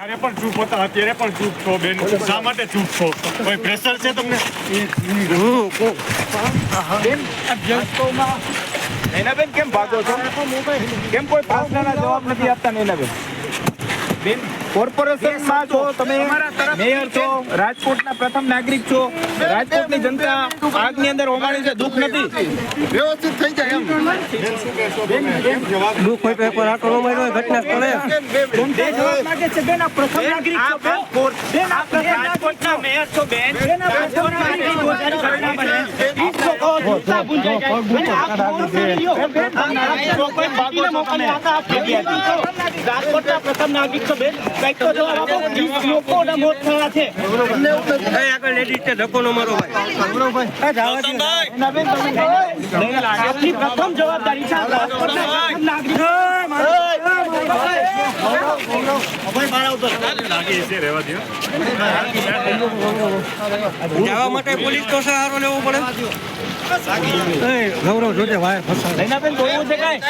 ત્યારે પણ ચૂપ હતા અત્યારે પણ ચૂપ છો બેન. શા માટે ચૂપ છો? કોઈ પ્રેશર છે તમને? નૈનાબેન કેમ ભાગો છો? કેમ કોઈ પ્રશ્નના જવાબ નથી આપતા નૈનાબેન? બેન કોર્પોરેશનમાં છો તમે મેયર છો. રાજકોટના પ્રથમ નાગરિક છો. રાજકોટની જનતા આગની અંદર હોમાણી છે દુઃખ નથી. વ્યવસ્થિત થઈ જાય એમ. દુઃખ હોય પેપર આટો ન હોય ઘટના સ્થળે. આ બેન, છો રાજકોટના પ્રથમ નાગરિક છો બેન કંઈક તો જવાબ આપો વીસ લોકોના મોત થયા છે આગળ લેડીઝ છે ધક્કો મારો ભાઈ નૈનાબેન, પ્રથમ જવાબદારી છે રાજકોટના પ્રથમ નાગરિક લાગે છે રહેવા દો જવા માટે પોલીસ તો સહારો લેવો પડે. એ, ગૌરવ જોજે ભાઈ ફસાય છે કાંઈ?